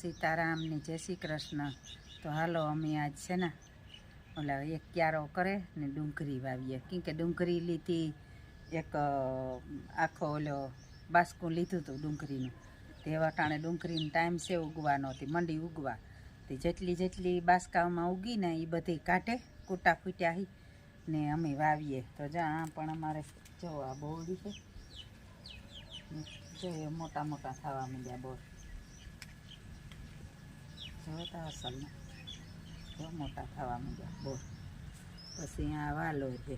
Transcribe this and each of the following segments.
સીતારામ ને જય શ્રી કૃષ્ણ. તો હાલો અમે આજ છે ને, ઓલા એક ક્યારો કરે ને ડુંગળી વાવીએ. કેમ કે ડુંગળી લીધી એક આખો ઓલો બાસકું લીધું હતું ડુંગળીનું તે વટાણે ડુંગળીનો ટાઈમ છે ઉગવાનો હતી મંડી ઉગવા. તે જેટલી જેટલી બાસકામાં ઉગી ને એ બધી કાઢે, કૂટા ફૂટ્યા હી ને અમે વાવીએ. તો જા પણ અમારે જો આ બોરડી છે. જો મોટા મોટા થવા માંડ્યા બોર જોતા અસલ જો મોટા થવા માંડ્યા. બોલ. પછી આ વાલો. છે.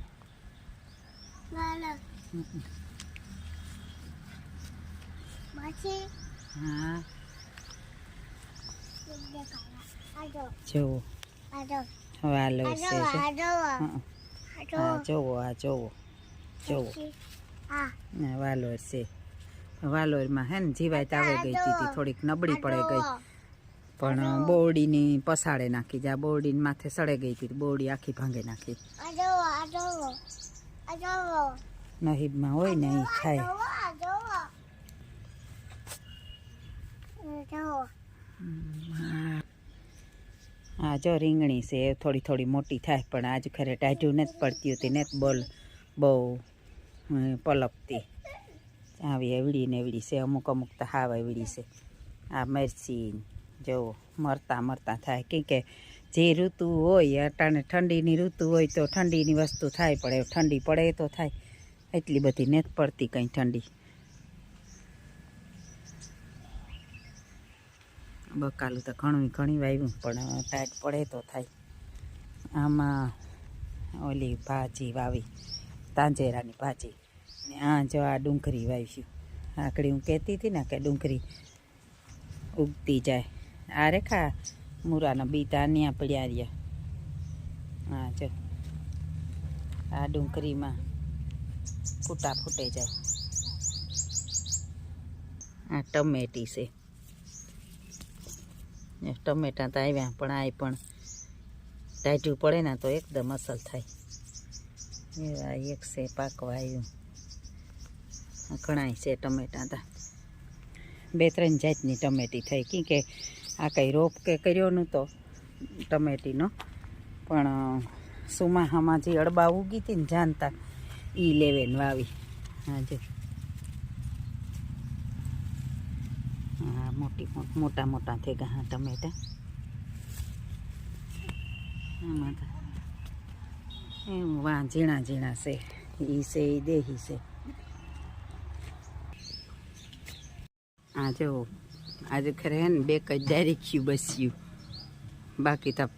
હા. જોવો. વાલો છે જોવો આ જોવો. જોવો. ને વાલોર છે. વાલોરમાં હે ને જીવાત આવે ગઈ હતી થોડીક નબળી પડે ગઈ. પણ બોરડીની પસાડે નાખી જ્યાં બોરડીની માથે સડે ગઈ હતી. બોરડી આખી ભાંગે નાખી. નહીબમાં હોય ને એ ખાય હા જો રીંગણી છે. થોડી થોડી મોટી થાય પણ આજ ખરે ટાઢ્યું નથી પડતી હતી. ને બોલ બહુ પલપતી આવી એવડી ને એવડી છે. અમુક અમુક તો હાવ એવડી છે. આ મરચી જો, મરતા મરતા થાય. કેમ કે જે ઋતુ હોય, અટાણે ઠંડીની ઋતુ હોય તો ઠંડીની વસ્તુ થાય પડે ઠંડી પડે તો થાય. એટલી બધી નથી પડતી કંઈ ઠંડી. બકાલું તો ઘણું ઘણી વાવ્યું પણ ટાઈટ પડે તો થાય. આમાં ઓલી ભાજી વાવી, તાંજેરાની ભાજી. ને આ જો આ ડુંગળી વાવ્યું આકડી હું કહેતી હતી ને કે ડુંગળી ઉગતી જાય. આ રેખા મૂરાના બી તાન્યા પડ્યા રહ્યા. હા, જો. આ ડુંગળીમાં ફૂટા ફૂટે જાય. આ ટમેટી છે. ટમેટા તો આવ્યા, પણ આ પણ ટાઈટું પડે ને તો એકદમ અસલ થાય. એવા એક છે પાકવા આવ્યું ઘણાય છે ટમેટા તા. બે ત્રણ જાતની ટમેટી થઈ. કે આ કંઈ રોપ કે કર્યો નહોતો ટમેટીનો પણ સુમાહામાં જે અડબા ઉગી હતી ને જાણતા એ લેવેન વાવી. હાજે. હા, મોટી, મોટા મોટા થઈ ગયા હા ટમેટા. આમાં એમ વાહ ઝીણા ઝીણા છે. એ છે એ દેહી છે. આ જો આજે ખરે ને બે જ ડાયરેક્યું બસ્યું. બાકી તો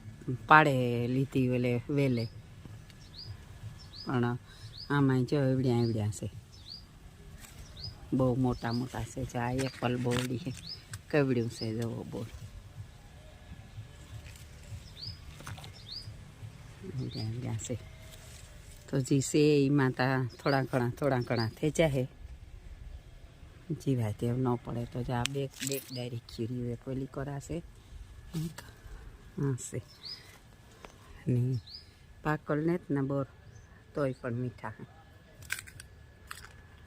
પાડે લીધી ઓલે વેલે. પણ આમાં જો એવડ્યા એવડ્યા છે. બહુ મોટા મોટા છે. જો આ એપલ બોવડી છે. કવડ્યું છે જવો બોલ. એવડ્યા એવડ્યા છે. તો જે છે એમાં તા થોડા ઘણા થોડા ઘણા થઈ જાય જીવાય તેમ ન પડે તો જ આ બેક બેક ડાયરેક્ટ ખીર્યું એક ઓલી કરાશે. એક હા છે ને પાકલ ને જ ને બોર તોય પણ મીઠા હે.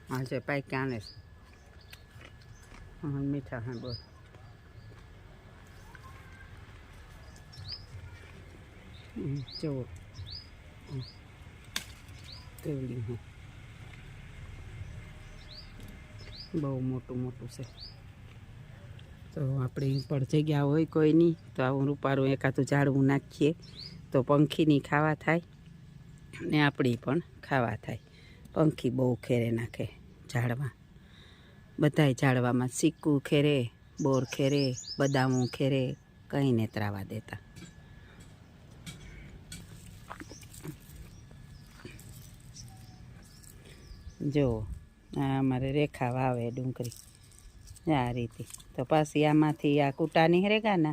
હા જે પાઈ આને છે. હા મીઠા હે બોર. હમ, જુઓ. હમ. કેવડી હે. બહુ મોટું મોટું છે. તો આપણે પણ જગ્યા હોય કોઈ નહીં તો આવું રૂપારું એકાદું ઝાડવું નાખીએ, તો પંખીની ખાવા થાય ને આપણી પણ ખાવા થાય. પંખી બહુ ખેરે નાખે ઝાડવા. બધાય ઝાડવામાં સિક્કું ખેરે, બોર ખેરે, બદામું ખેરે, કંઈ નેતરાવા દેતા. જો આ અમારે રેખા વાવે ડુંગળી. આ રીતે. તો પાછી આમાંથી આ કૂટા રેગા ને,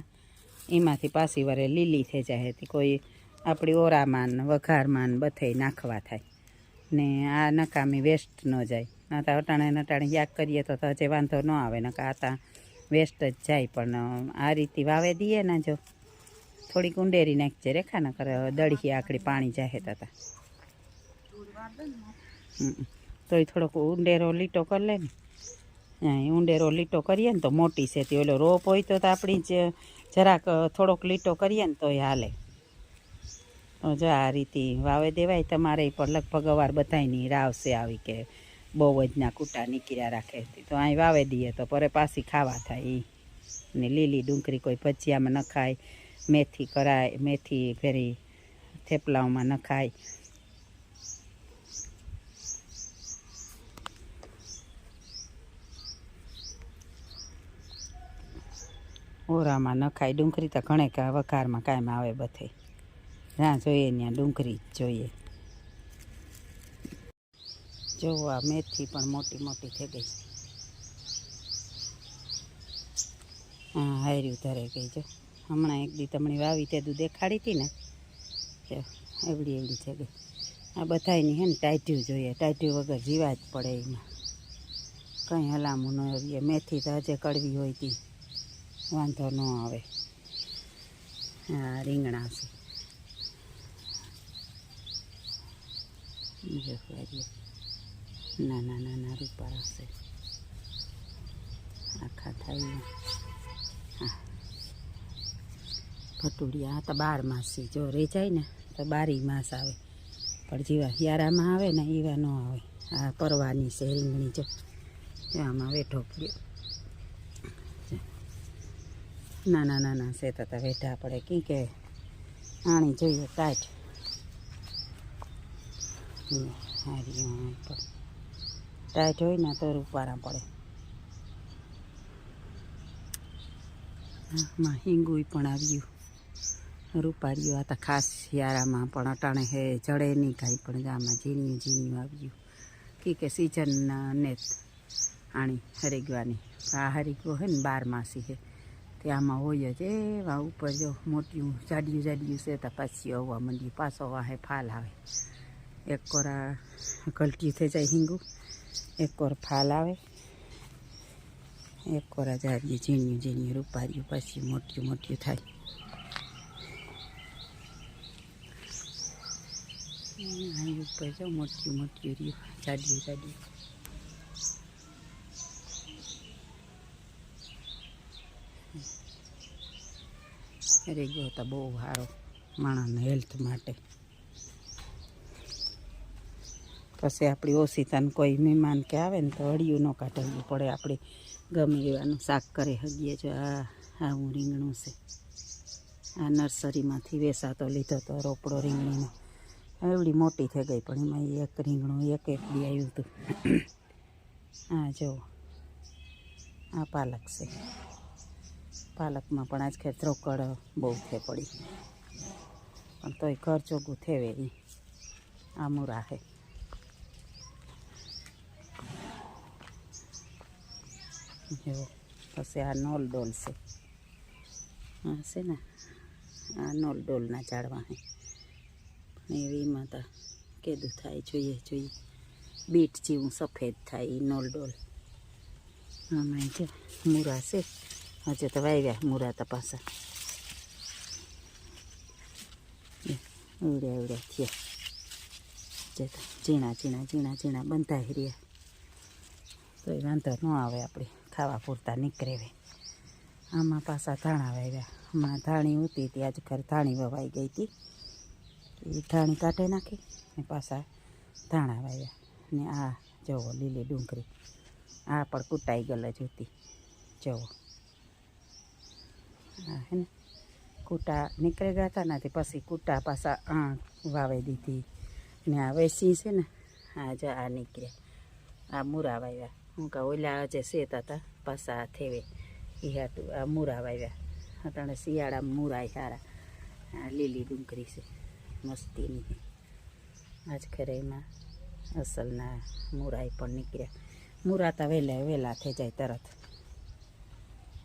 એમાંથી પાછી વરે લીલી થઈ જાય કોઈ આપણી ઓરામાં વઘારમાં બધે નાખવા થાય. ને આ નકામી વેસ્ટ ન જાય. ના તો અટાણે નટાણે યાદ કરીએ તો હજી વાંધો ન આવે. ને આ તા વેસ્ટ જ જાય. પણ આ રીતે વાવે દઈએ ને જો. થોડીક ઉંડેરી નાખજે રેખા ને કરે દળી આકડી પાણી જાહે હતા. હમ. તોય થોડોક ઊંડેરો લીટો કરી લે ને. ઊંડેરો લીટો કરીએ ને તો મોટી છે. તે ઓલો રોપ હોય તો તો આપણી જ, જરાક થોડોક લીટો કરીએ ને તોય હાલે. તો જો આ રીતે વાવે દેવાય. તમારે પણ લગભગ અવાર બધાયની રાવશે આવી કે બહુ જ ના કૂટા નીકળ્યા રાખે. તો અહીં વાવે દઈએ તો પરે પાછી ખાવા થાય. ને લીલી ડુંગળી કોઈ ભજીયામાં ન ખાય મેથી કરાય, મેથી ફેરી થેપલાઓમાં ન ખાય ઓરામાં નખાય ખાય ડુંગળી તો ઘણે કા વઘારમાં કાયમ આવે બધે. જ્યાં જોઈએ ત્યાં ડુંગળી જ જોઈએ. જોવો, આ મેથી પણ મોટી મોટી થઈ ગઈ હા હાર્યું ધરે ગઈ જો. હમણાં એક દી તમને વાવી તે દૂધ દેખાડી હતી ને, જો, એવડી એવડી થઈ ગઈ. આ બધાની હે ને ટાઈટ્યું જોઈએ ટાઈટ્યું વગર જીવા જ પડે એમાં. કંઈ હલામું ન આવીએ મેથી તો હજે કડવી હોય તી. વાંધો ન આવે. હા, રીંગણા છે. જો વારીએ. નાના નાના રૂપાળા છે. આખા થાય હા. ભટુડિયા, આ તો બાર માસ છે. જો રેચાય ને, તો બારી માસ આવે. પણ જેવા હિયારામાં આવે ને, એવા ન આવે. આ પરવાની છે રીંગણી, જો. આમાં વેઠો પડ્યો. નાના નાના સેતા હતા વેઠા પડે. કી કે આણી જોઈએ ટાઈટ ટાઈટ હોય ને તો રૂપારા પડે. માં હિંગુય પણ આવ્યું. રૂપાર્યું આ તો ખાસ શિયાળામાં પણ અટાણે હે, જડે નહીં કાંઈ પણ આમાં ઝીણ્યું ઝીણ્યું આવ્યું. કી કે સિઝનના ને આણી હરીગવાની. આ હરીગવો હે ને બાર માસી હે. તે આમાં હોય જ. એવા ઉપર જો મોટિયું જાડિયું જાડિયું છે તો પાછી આવવા માંડ્યું પાછો વાહે ફાલ આવે. એક કોરા ગલટી થઈ જાય હિંગુ, એક કોર ફાલ આવે. એક કોરા જાડિયું ઝીણ્યું ઝીણ્યું રૂપાર્યું, પછી મોટિયું મોટિયું થાય. ઉપર જો મોટિયું મોટિયું રહ્યું, જાડિયું જાડિયું. અરે ગયો તો બહુ સારો માણસને હેલ્થ માટે. પછી આપણી ઓશિતાને કોઈ મહેમાન કે આવે ને તો અડિયું ન કાઢવું પડે. આપણે ગમે એવાનું શાક કરે હગીએ જો આ આવું રીંગણું છે. આ નર્સરીમાંથી વેસાતો લીધો તો રોપડો રીંગણીનો. એવડી મોટી થઈ ગઈ પણ એમાં એક રીંગણું, એક એક બી આવ્યું હતું. હા જો, આ પાલક છે. પાલકમાં પણ આજ ખેતરો કળ બહુ થે પડી. પણ તોય ઘર ચોખ્ખું થેવે એ આ મુરા હે જો, પછી આ નોલ ડોલ છે. હા છે ને, આ નોલ ડોલના ઝાડવા હે. પણ એવીમાં તો કેદું થાય, જોઈએ જોઈએ. બીટ જેવું સફેદ થાય એ નોલ ડોલ. આમાં જે મૂરા છે. હજે તો વાવ્યા મૂરા તો પાછા એવડ્યા એવડ્યા થયા જે તો ઝીણા ઝીણા ઝીણા ઝીણા બંધાઈ રહ્યા તો એ વાંધો ન આવે આપણે, ખાવા પૂરતા નીકળે આમાં પાછા ધાણા વાવ્યા. હમણાં ધાણી ઉતી હતી, આજ ખર ધાણી વવાઈ ગઈ હતી. એ ધાણી કાઢી નાખી ને પાછા ધાણા વાવ્યા. ને આ જવો લીલી ડુંગળી. આ પણ કૂટાઈ ગયેલ જ હતી. જુઓ. હા હે ને. કૂટા નીકળી ગયા હતા નથી પછી કૂટા પાછા આ વાવી દીધી. ને આ વેસી છે ને હા જો આ નીકળ્યા આ મૂરા વાવ્યા હું કહું ઓલા જે શેતા હતા પાછા થેવે. એ હાટું આ મૂરા વાવ્યા અટાણે શિયાળામાં મૂરા સારા આ લીલી ડુંગળી છે. મસ્તીની. આજ ખરે એમાં અસલના મૂરાય પણ નીકળ્યા. મૂરા તો વહેલા વહેલા થઈ જાય તરત.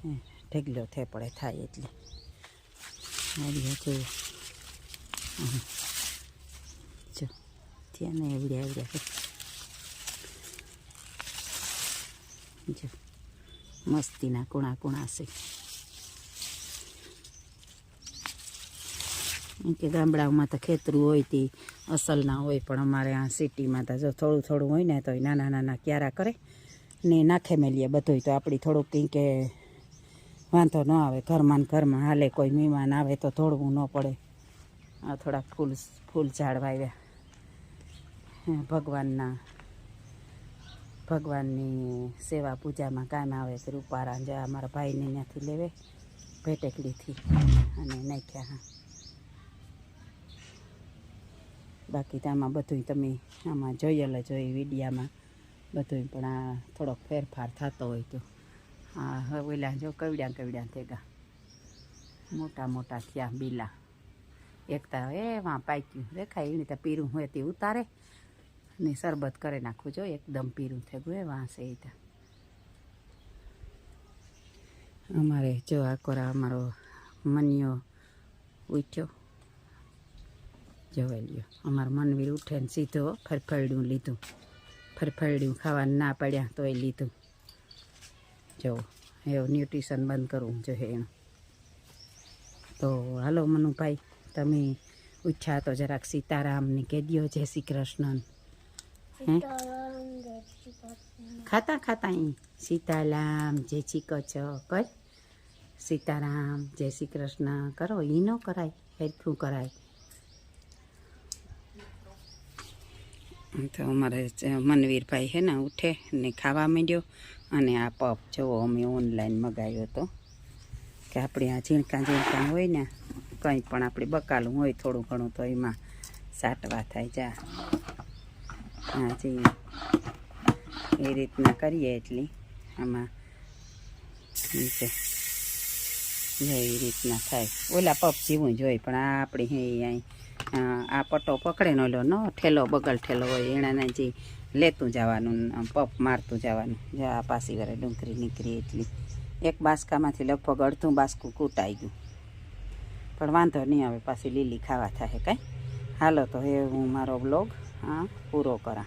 હે, ઢગલો થઈ પડે, થાય એટલે. આવડ્યા જો જો ત્યાં ને એવડ્યા આવડ્યા. જો, મસ્તીના કુણા કુણા છે. કે ગામડાઓમાં તો ખેતરું હોય તે અસલના હોય, પણ અમારે આ સિટીમાં તો જો થોડું થોડું હોય ને તો નાના નાના ક્યારા કરે. ને નાખે મેલીએ બધુંય, તો આપણી થોડુંક કંઈ કે વાંધો ન આવે ઘરમાં ઘરમાં હાલે કોઈ મહેમાન આવે તો ધોળવું ન પડે. આ થોડાક ફૂલ ફૂલ ઝાડ વાવ્યા હે, ભગવાનના ભગવાનની સેવા પૂજામાં કામ આવે છે રૂપારા જે અમારા ભાઈને ત્યાંથી લેવે ભેટેકડીથી. અને નાખ્યા હા. બાકી તો આમાં બધું તમે આમાં જોયેલ જ હોય વિડીયામાં. બધું પણ આ થોડોક ફેરફાર થતો હોય તો. આ હવે ઓલા જો કવડ્યા કવડ્યા થેગા મોટા મોટા થયા બીલા. એકતા એ વાં પાક્યું. દેખાય એની તો પીરું હોય તે ઉતારે. ને શરબત કરી નાખું જો, એકદમ પીરું થઈ ગયું, એ વાંસે એ અમારે જો કોરા અમારો મનિયો ઉઠ્યો. જોવાઈ લ્યો. અમારો મનવીર ઉઠે ને સીધો ફરફરડ્યું લીધું. ફરફરડ્યું ખાવાનું ના પડ્યા તોય લીધું. જો, એવું ન્યુટ્રિશન બંધ કરવું જોઈએ એનું. તો હાલો મનુભાઈ, તમે ઉચ્છા તો જરાક સીતારામને કહી દ્યો, જય શ્રી કૃષ્ણ ખાતા ખાતા અહીં. સીતારામ જય શ્રી કચ્છ, કર. સીતારામ, જય શ્રી કૃષ્ણ, કરો. એ ન કરાય, હેરખું કરાય. તો અમારે મનવીરભાઈ હે ને ઉઠે ને ખાવા માંડ્યો. અને આ પપ જુઓ અમે ઓનલાઈન મગાવ્યો હતો. કે આપણે આ ઝીણકા ઝીણકા હોય ને, કંઈ પણ આપણે બકાલું હોય થોડું ઘણું તો એમાં સાટવા થાય જા. હા જી. એ રીતના કરીએ એટલી. આમાં નીચે. એ રીતના થાય. ઓલા પપ જેવું જ હોય, પણ આ આપણે હે અહીં, આ પટ્ટો પકડે નો લો, નો, ઠેલો, બગલ ઠેલો હોય, એણાના જે લેતું જવાનું પપ મારતું જવાનું. જે આ પાસી વરે ડુંગળી નીકળી એટલી. એક બાસકામાંથી લગભગ અડધું બાસકું કૂટાઈ ગયું. પણ વાંધો નહીં આવે પાછી લીલી ખાવા થાય, કાંઈ? હાલો, તો એ હું મારો બ્લોગ હા, પૂરો કરા.